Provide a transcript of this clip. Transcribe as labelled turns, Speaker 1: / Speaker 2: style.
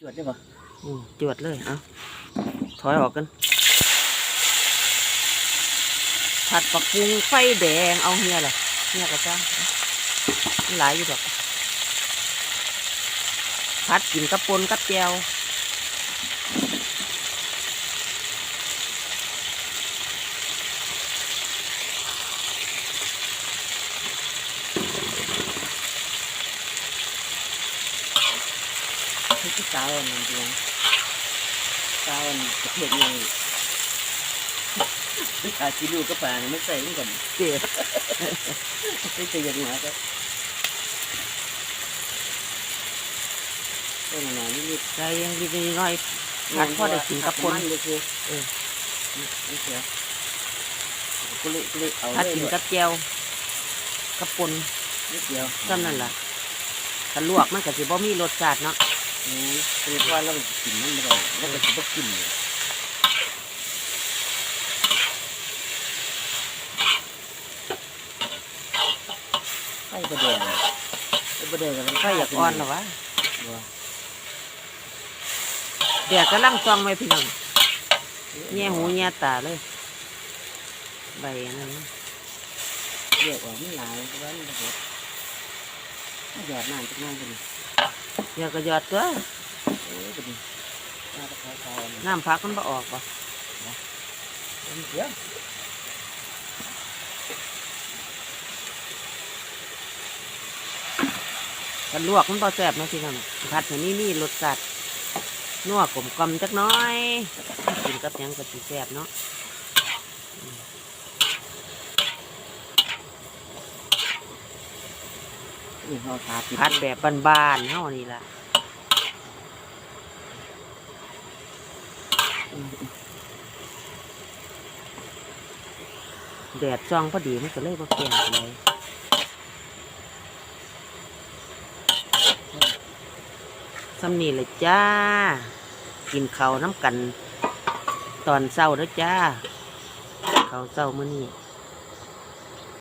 Speaker 1: จวดได้ปะ
Speaker 2: อืมจวดเลยเอาถอยออกกันผัดปักพุงไฟแดงเอาเฮียเหรอเฮียกระจ้างหลายอยู่ดอกผัดกินกระปนกระเจียว คือที่สาวอันนั้นเดียว
Speaker 1: ตาวันจะเห็นยังไม่ขาดกิลูกก็ป่าเนี่ยไม่ใส่เหมือนกัน
Speaker 2: เจ็บ
Speaker 1: ไม่ใช่ยังหมาก็ต้นหนานี่นิด
Speaker 2: ใจยังดีๆหน่อยผัดพอได้กินกับปน
Speaker 1: เลยคือ
Speaker 2: เออ
Speaker 1: นี่เสียกุลิกุลิเอา
Speaker 2: ผัด
Speaker 1: เลย
Speaker 2: กินกับแจวกับปน
Speaker 1: นิดเดียว
Speaker 2: ซ้ำนั่นล่ะถ้าลวกมันก็สิบ่มีรสชาติเนาะ
Speaker 1: อืมคือว่าเรากินมันไม่ได้เราก็จะต้องกินเลยไข่ประเดี๋ยวไข่ประเดี๋ยวมัน
Speaker 2: ไฟอยากอ่อนหรอวะ
Speaker 1: บัว
Speaker 2: แดดกำลังซองไว้พี่น้องแง่หูแง่ตาเลยใบนั้น
Speaker 1: เรียกว่ามันหลายเพราะว่ามันแบบหยอดน้ำจากน้ำ กัน
Speaker 2: อยากก็หยอดตัว
Speaker 1: โอ้ยเป็นน้ำตะไคร้ขาวอันนี้
Speaker 2: น้ำพักมันบ่ออกป่ะ
Speaker 1: เดี๋ยว
Speaker 2: กันลวกมันบ่แซ่บนะพี่น้องผัดให้นี่มีรสชาตินัวกลมกลอมจักหน้อยกินกับหยังก็สิแซ่บเนาะ
Speaker 1: นี่เขาทาปิด
Speaker 2: ผัดแบบบ้านๆเฮานี่ล่ะแดดซองพอดีมันก็เลยบ่แก่งเลยสำนีเลยจ้า กินข้าวน้ำกัน ตอนเช้าเด้อจ้าข้าวเช้ามื้อนี้